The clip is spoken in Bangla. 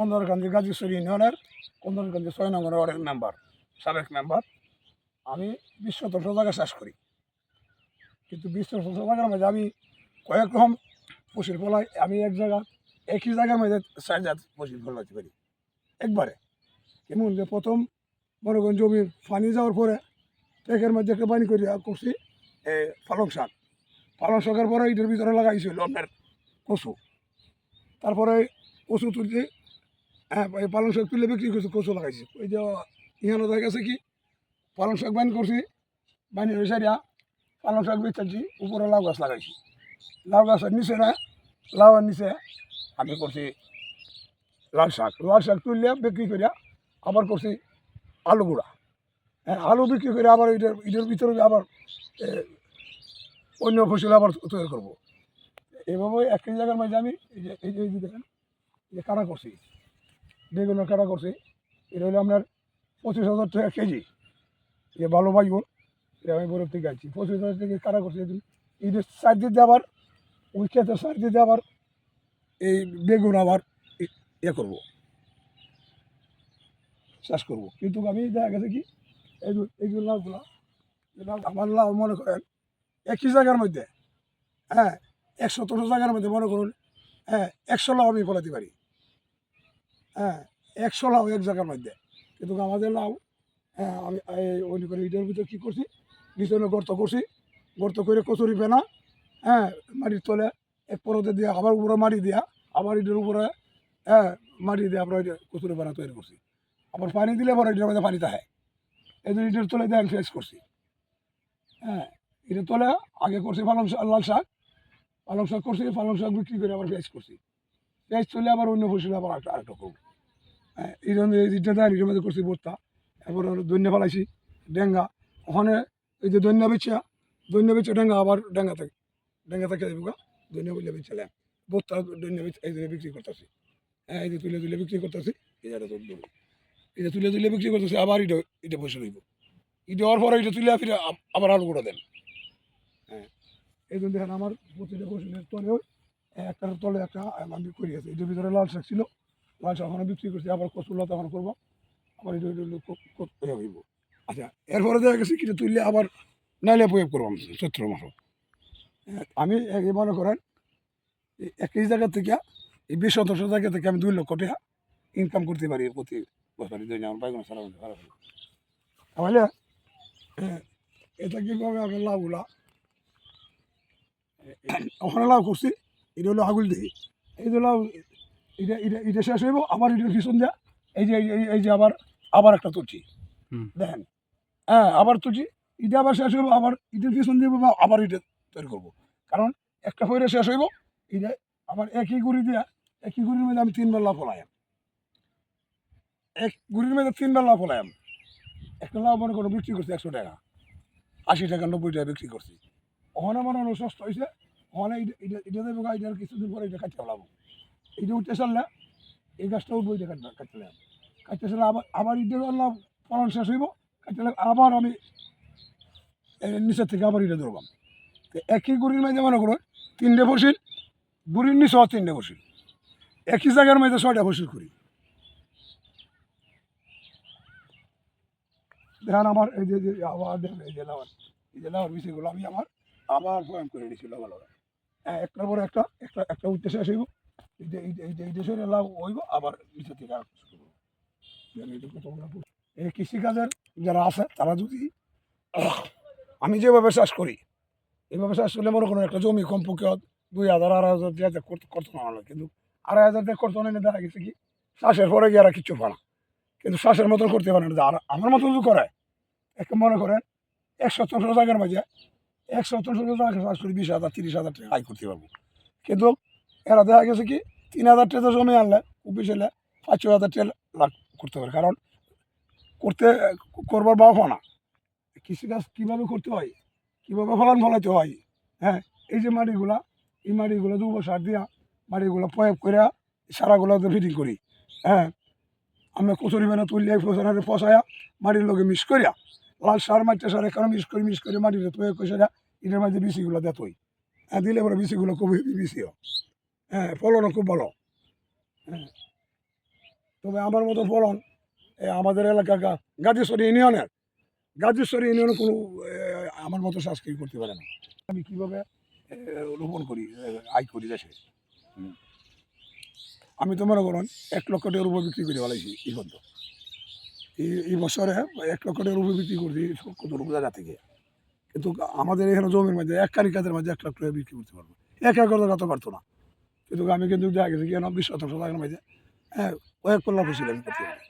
কন্দরকান্দি গাজীশ্বরী ইউনিয়নের কন্দরকান্দি ছয় নম্বর ওয়ার্ডের মেম্বার সাবেক মেম্বার। আমি বিশ শতাংশ জায়গা চাষ করি। কিন্তু বিশ শতাংশ জায়গার মধ্যে আমি কয়েক রকম ফসল ফলাই আমি এক জায়গা একই জায়গার মধ্যে চার জাত ফসল ফলাতে পারি একবারে। কেমন যে প্রথম মনে করেন জমির পানি যাওয়ার পরে ট্রেকের মধ্যে একটা পানি করি করছি এ, পালং শাক। পালং শাকের পরে এটার ভিতরে লাগাইছিল আপনার কচু। তারপরে কচু তুলছি হ্যাঁ পালং শাক তুলে বিক্রি করছি, কচু লাগাইছি। ওই যে ইহানো দেখা গেছে কি? পালং শাক বাইন করছি বাইনি হয়ে সারিয়া পালং শাক বেচাচ্ছি উপরে লাউ গাছ লাগাইছি। লাউ গাছের নিচে না লাউয়ের নিচে আমি করছি লাল শাক। লাল শাক তুললে বিক্রি করিয়া আবার করছি আলু গুঁড়া। হ্যাঁ আলু বিক্রি করে আবার এটার এটার ভিতরে আবার অন্য ফসল আবার তৈরি করব। এভাবে একই জায়গার মাঝে আমি এই যে এই যে দেখেন যে কাটা করছি? বেগুনের কাটা করছে। এটা হলো আপনার পঁচিশ হাজার টাকা কেজি। যে ভালো বাইগুন। এটা আমি বরফ থেকে আছি পঁচিশ হাজার থেকে কাটা করছি এই যে সার দিতে আবার, ওই ক্ষেত্রে সার দিতে আবার এই বেগুন আবার ইয়ে করব। চাষ করব। কিন্তু আমি দেখা গেছে কি, এই যে- এই যে লাউগুলা আমার লাভ মনে করেন একই জায়গার মধ্যে হ্যাঁ একশো শতাংশ জায়গার মধ্যে মনে করুন হ্যাঁ একশো লাভ আমি ফলাতে পারি। হ্যাঁ একশো লাউ এক জায়গার মধ্যে। কিন্তু আমাদের লাউ হ্যাঁ আমি ওই করে ইটের ভিতরে কী করছি? নিচনে গর্ত করছি। গর্ত করে কচুরি পেনা হ্যাঁ মাটির তলে এক পরতে দিয়ে, আবার উপরে মাটি দিয়া, আবার ইটের উপরে হ্যাঁ মাটি দিয়ে আমরা ওইটা কচুরি পেনা তৈরি করছি। আবার পানি দিলে পরে এটার মধ্যে পানি থাকে। এই জন্য ইটের তলে দিয়ে ফ্রেশ করছি। হ্যাঁ এটার তলে আগে করছি পালং শাক, লাল শাক। পালং শাক করছি, পালং শাক বিক্রি করে আবার পেঁয়াজ করছি। পেঁয়াজ চলে আবার অন্য ফসলে আবার একটা আরেকটা করব। হ্যাঁ এই জন্য এই মধ্যে করছি ভর্তা এরপর দৈন্য ফেলাইছি, ডেঙ্গা। ওখানে এই যে দৈন্য বেচা দৈন্য বেচে ডেঙ্গা আবার ডেঙ্গা থেকে ডেঙ্গা থেকে দেবো দৈন্য বলে বেচলাম ভর্তা দৈন্য বেচে এই বিক্রি করতেছি। হ্যাঁ এই যে তুলে তুলে বিক্রি করতেছি দেবো এই যে তুলে তুলে বিক্রি করতেছি, আবার এটা এটা পয়সা রইব এটা হওয়ার পরে এটা তুলে ফিরে আব- আবার আলু করে দেন। হ্যাঁ এই জন্য দেখেন আমার প্রতিটা ফসলের তলেও একটার তলে একটা আমি করি আছে। এটার ভিতরে লাল শাক ছিল লাল শাক ওখানে বিক্রি করছি আবার কচুর লতা ওখানে করব আবার এটা এটা করতে হইব। আচ্ছা এরপরে দেখা গেছে কিটা তুললে আবার নাইলে প্রয়োগ করব চৈত্র মাস। আমি এই মনে করেন একই জায়গা থেকে এই বিশ শতাংশ জায়গা থেকে আমি দুই লক্ষ টাকা ইনকাম করতে পারি প্রতি বছর জন্য আমার বাইগুলো সারা বছর হয় তাহলে হ্যাঁ, এটা কীভাবে আমি লাভগুলা ওখানে লাভ করছি এটা হলো দিই এই লাভ এটা এটা এটা শেষ হইব আবার এটার পিছন যে এই যে- এই যে আবার আবার একটা তুলছি। দেখেন। হ্যাঁ আবার তুলছি এটা আবার শেষ হইব আবার এটার পিছন দিয়ে আবার এটা তৈরি করব। কারণ একটা ফইরে শেষ হইব এটা আবার একই গুড়ি দিয়া একই গুড়ির মধ্যে আমি তিনবার লাভ ফলাইম এক গুড়ির মধ্যে তিনবার লাভ ফলাইম একটা লাভ মনে করো বিক্রি করছি একশো টাকা আশি টাকা নব্বই টাকা বিক্রি করছি। ওখানে মনে হলো সস্তা হয়েছে ওখানে এটা কিছুদিন পরে এটা কাটতে পারলাম এটা উঠতে চাললে এই গাছটা উঠবো এটা কাটবে কাটতে কাটতে চাললে আবার আবার এটা ফলন শেষ হইব কাটতে আবার আমি নিচের থেকে আবার এটা ধরবাম তো একই গুড়ির মাঝে মনে করো, তিনটে ফসিল গুড়ির নিচেও তিনটে ফসিল একই জায়গার মধ্যে ছয়টা ফসিল করি। দেখেন আমার এই যে আবার দেখেন, এই যে লাউয়ার, এই যে লাউয়ার বিষয়গুলো আমি আমার, আবার প্রয়াম করে লাউ হ্যাঁ একটার পরে একটা একটা একটা শেষ হইব। এই দেশের লাভ হইব, আবার নিচে থেকে আর এই কৃষিকাজের যারা আছে, তারা যদি আমি যেভাবে চাষ করি এইভাবে চাষ করলে মনে করুন একটা জমি কমপক্ষে দুই হাজার, আড়াই হাজার দিয়ে করতে না কিন্তু আড়াই হাজার দিয়ে করতে না দেখা গেছে কি, চাষের পরে গিয়ে আর কিচ্ছু পায় না কিন্তু চাষের মতন করতে পারে না। আর আমার মতন যদি করে একটা মনে করেন এক শতাংশ জায়গার মাঝে এক শতাংশ জায়গা চাষ করে বিশ হাজার, তিরিশ হাজার টাকা আয় করতে পারব। কিন্তু এরা দেখা গেছে কি, তিন হাজার টাকা জমি আনলে, খুব এলে পাঁচ ছ হাজার টাকা লাভ করতে পারে। কারণ করতে, করবার বাবা না। কৃষিকাজ কীভাবে করতে হয়? কীভাবে ফলন ফলাইতে হয়? হ্যাঁ এই যে মাটিগুলা, এই মাটিগুলো দুবো সার দিয়া, মাটিগুলো প্রয়োগ করে সারাগুলো ফিটিং করি। হ্যাঁ আমরা কচুরি বেনা তুললে ফসলের পচায়া মাটির লোকে মিক্স করিয়া লাল সার মাটি সার এখানে মিক্স করে মিক্স করে মাটিতে প্রয়োগ করে সেটা এটার মধ্যে বিচিগুলো দেত হই হ্যাঁ দিলে পরে বিচিগুলো খুব হেভি বিচিও। হ্যাঁ ফলনও খুব ভালো। হ্যাঁ। তবে আমার মতো ফলন আমাদের এলাকা গাজীশ্বরী ইউনিয়নের, গাজীশ্বরী ইউনিয়নে কোনো আমার মতো কেউ করতে পারে না। আমি কীভাবে রোপণ করি আয় করি দেশে? আমি তো মনে করুন, এক লক্ষ টাকার উপর বিক্রি করে ফেলাইছি এই পর্যন্ত। এই বছরে এক লক্ষ টাকার উপর বিক্রি করছি কতটুকু জায়গা থেকে। কিন্তু আমাদের এখানে জমির মধ্যে এক কারি কাজের মধ্যে এক লাখ টাকা বিক্রি করতে পারব। এক একর জায়গা তো পারতো না। কিন্তু আমি কিন্তু দেখা থেকে বিশ শতাংশ জায়গার মধ্যে হ্যাঁ কয়েক পল্লা ফসল আমি করতে পারি।